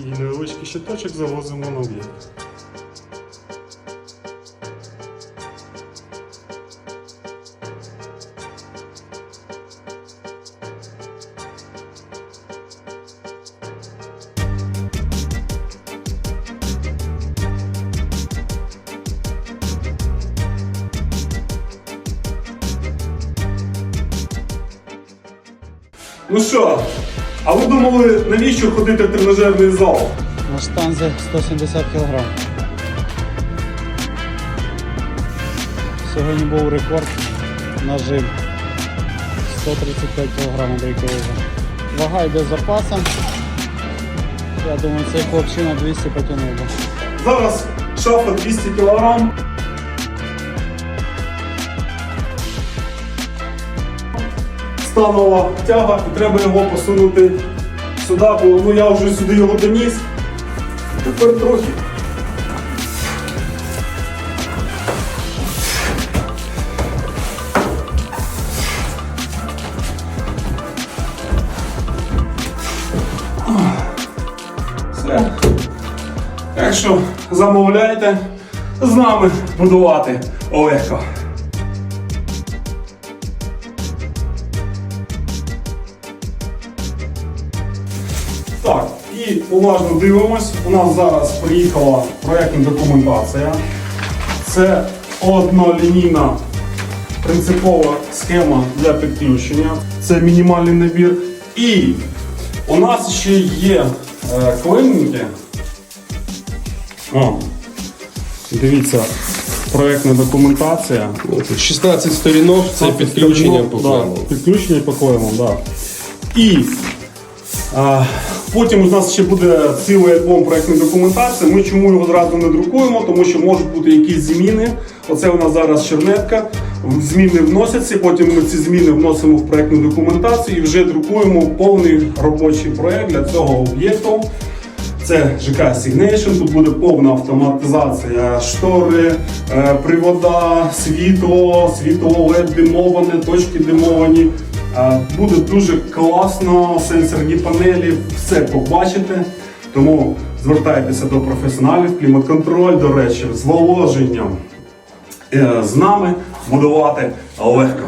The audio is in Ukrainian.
і невеличкий щиточок завозимо на об'єкт. Ну що, а ви думали, навіщо ходити в тренажерний зал? На штанзі 170 кг. Сьогодні був рекорд на жим. 135 кг Андрій. Вага йде з запасом. Я думаю, цей хлопчина 200 потягнув би. Зараз шафа 200 кг. Станова тяга і треба його посунути сюди, бо ну, я вже сюди його доніс. Тепер трохи. Все. Так що замовляйте з нами будувати легко. І уважно дивимось. У нас зараз приїхала проєктна документація. Це однолінійна принципова схема для підключення. Це мінімальний набір. І у нас ще є е, клеймники. О, дивіться, проєктна документація. 16 сторінок це підключення по да. Підключення по клемам, да. І а, потім у нас ще буде цілий альбом проєктної документації. Ми чому його зразу не друкуємо, тому що можуть бути якісь зміни. Оце у нас зараз чернетка. Зміни вносяться, потім ми ці зміни вносимо в проєктну документацію і вже друкуємо повний робочий проєкт для цього об'єкту. Це ЖК Signation, тут буде повна автоматизація, штори, е, привода, світло, світло димоване, точки димовані. Буде дуже класно, сенсорні панелі, все побачите. Тому звертайтеся до професіоналів, клімат-контроль, до речі, з воложенням. Е, З нами будувати легко.